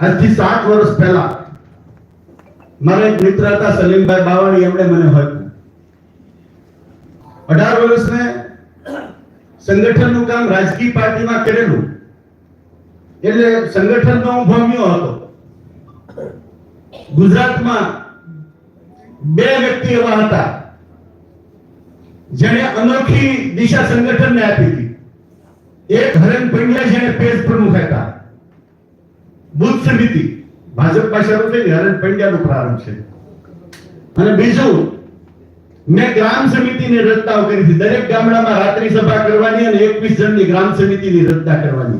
આજથી સાત વર્ષ પહેલા મારા એક મિત્ર હતા, સલીમભાઈ બાવાણી એમણે મને હોય અઢાર વર્ષ મેં સંગઠનનું કામ રાજકીય પાર્ટીમાં કરેલું. એટલે સંગઠનનો હું ભમ્યો હતો. ગુજરાતમાં બે વ્યક્તિ એવા હતા જેને અનોખી દિશા સંગઠનને આપી હતી. એક હરેન પંડ્યા જેને પેજ પ્રમુખ હતા બુથ સમિતિ ભાજપ પાસે શરૂ થઈ હરેન પંડ્યાનું પ્રારંભ છે. અને બીજું, મેં ગ્રામ સમિતિની રચનાઓ કરી હતી દરેક ગામડામાં રાત્રિ સભા કરવાની અને એકવીસ જણની ગ્રામ સમિતિની રચના કરવાની.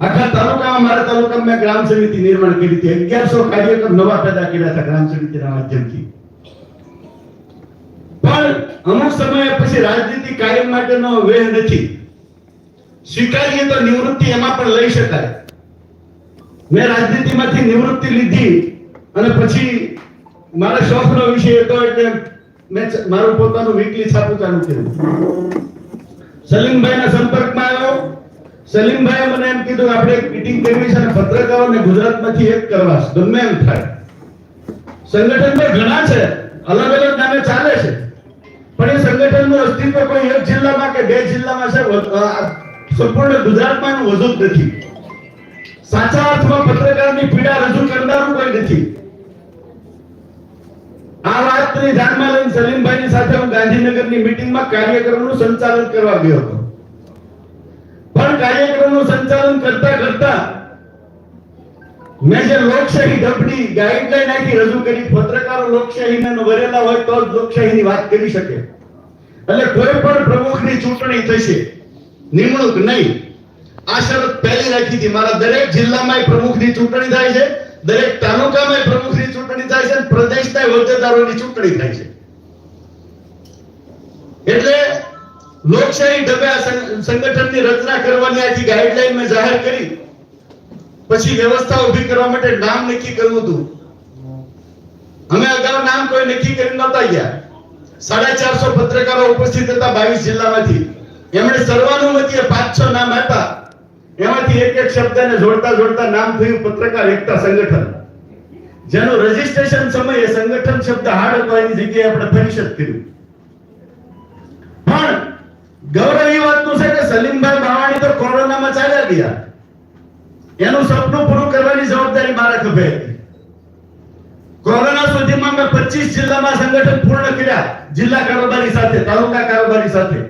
આખા તાલુકામાં, મારા તાલુકામાં મેં ગ્રામ સમિતિ નિર્માણ કરી હતી. અગિયારસો કાર્યક્રમ નવા પેદા કર્યા હતા ગ્રામ સમિતિના માધ્યમથી. પણ અમુક સમય પછી રાજનીતિ કાયમ માટેનો વેહ નથી. સ્વીકારીએ તો નિવૃત્તિ એમાં પણ લઈ શકાય. મેં રાજનીતિમાંથી નિવૃત્તિ લીધી અને પછી મારા શોખનો વિષય હતો એટલે મેં મારું પોતાનું વીકલી છાપું ચાલુ કર્યું. સલીમભાઈના સંપર્કમાં આવ્યો. સલીમભાઈએ મને એમ કીધું આપણે એક મીટિંગ કરવી છે અને પત્રકારોને ગુજરાતમાંથી એક કરવા ગમે એમ થાય. સંગઠન તો ઘણા છે. અલગ અલગ નામે ચાલે છે. પણ એ સંગઠનનું અસ્તિત્વ કોઈ એક જિલ્લામાં કે બે જિલ્લામાં છે સંપૂર્ણ ગુજરાતમાં એનું વજૂદ નથી. સાચા અર્થમાં પત્રકારની પીડા રજૂ કરનારું કોઈ નથી. આ વાતને ધ્યાનમાં લઈને સલીમભાઈની સાથે હું ગાંધીનગરની મીટિંગમાં કાર્યક્રમનું સંચાલન કરવા ગયો હતો. પણ કાર્યક્રમનું સંચાલન કરતા કરતા મેં જે લોકશાહી ઢબની ગાઈડલાઈન આખી રજૂ કરી, પત્રકારો લોકશાહીને વરેલા હોય તો લોકશાહીની વાત કરી શકે. એટલે કોઈ પણ પ્રમુખની ચૂંટણી થશે, નિમણૂક નહીં. આ શરત પહેલી રાખી હતી. મારા દરેક જિલ્લામાં પ્રમુખની ચૂંટણી થાય છે, દરેક તાલુકામાં પ્રમુખની ચૂંટણી થાય છે પ્રદેશના હોદ્દેદારોની ચૂંટણી થાય છે. એટલે લોકશાહી ઢબે આ સંગઠનની રચના કરવાની આખી ગાઈડલાઈન મેં જાહેર કરી. પછી વ્યવસ્થા ઊભી કરવા માટે નામ નક્કી કરવું હતું. અમે અગાઉ નામ કોઈ નક્કી કરી નતા ગયા. સાડા ચારસો પત્રકારો ઉપસ્થિત હતા બાવીસ જિલ્લામાંથી. એમણે સર્વાનુમતિએ પાંચ છ નામ આપ્યા. એમાંથી એક એક શબ્દને જોડતા જોડતા નામ થયું પત્રકાર એકતા સંગઠન. જેનું રજીસ્ટ્રેશન સમયે સંગઠન શબ્દ હાડ હતો જગ્યાએ આપણે પરિષદ કર્યું. પણ ગૌરવ એ વાતનું છે કે સલીમભાઈ બાવાણી તો કોરોનામાં ચાલ્યા ગયા. એનું સપનું પૂરું કરવાની જવાબદારી મારા ખભે કોરોના સુધીમાં મેં 25 જિલ્લામાં સંગઠન પૂર્ણ કર્યા, જિલ્લા કારોબારી સાથે, તાલુકા કારોબારી સાથે.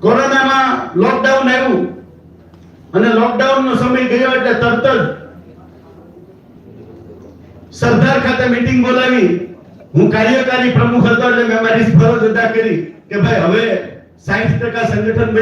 કોરોનામાં લોકડાઉન આવ્યું. અને લોકડાઉન નો સમય ગયો એટલે તરત જ સરદાર ખાતે મીટિંગ બોલાવી. હું કાર્યકારી પ્રમુખ હતો એટલે મેં મારી ફરજ અદા કરી કે ભાઈ હવે 60% સંગઠન